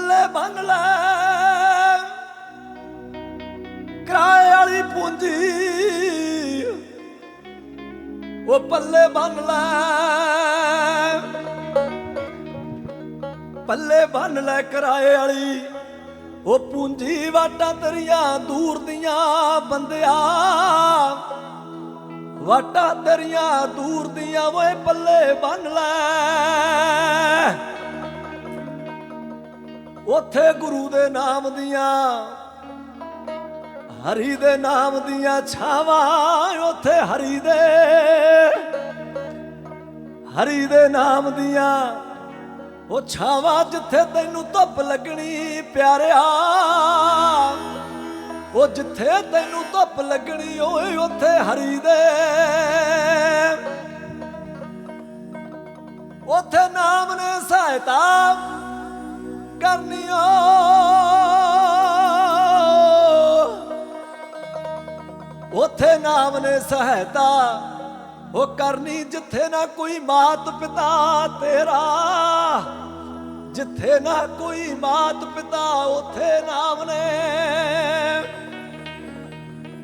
ਪੱਲੇ ਬੰਨ ਲੈ। ਕਿਰਾਏ ਵਾਲੀ ਪੂੰਜੀ ਉਹ ਪੱਲੇ ਬੰਨ ਲੈ। ਪੱਲੇ ਬੰਨ ਲੈ ਕਿਰਾਏ ਵਾਲੀ ਉਹ ਪੂੰਜੀ ਵਾਟਾਂ ਤੇਰੀਆਂ ਦੂਰ ਦੀਆਂ ਬੰਦਿਆ। ਵਾਟਾਂ ਤੇਰੀਆਂ ਦੂਰ ਦੀਆਂ ਓਏ ਪੱਲੇ ਬੰਨ ਲੈ। ਉਥੇ ਗੁਰੂ ਦੇ ਨਾਮ ਦੀਆਂ, ਹਰੀ ਦੇ ਨਾਮ ਦੀਆਂ ਛਾਵਾਂ ਉਥੇ ਹਰੀ ਦੇ। ਹਰੀ ਦੇ ਨਾਮ ਦੀਆਂ, ਉਹ ਛਾਵਾਂ ਜਿੱਥੇ ਤੈਨੂੰ ਧੁੱਪ ਲੱਗਣੀ ਪਿਆਰਿਆ। ਉਹ ਜਿੱਥੇ ਤੈਨੂੰ ਧੁੱਪ ਲੱਗਣੀ, ਓਏ ਉੱਥੇ ਹਰੀ ਦੇ। ਉੱਥੇ ਨਾਮ ਨੇ ਸਹਾਇਤਾ ਕਰਨੀ ਉਥੇ ਨਾਮ ਨੇ ਸਹਾਇਤਾ, ਉਹ ਕਰਨੀ ਜਿੱਥੇ ਨਾ ਕੋਈ ਮਾਤ ਪਿਤਾ ਤੇਰਾ। ਜਿੱਥੇ ਨਾ ਕੋਈ ਮਾਤ ਪਿਤਾ ਉੱਥੇ ਨਾਮ ਨੇ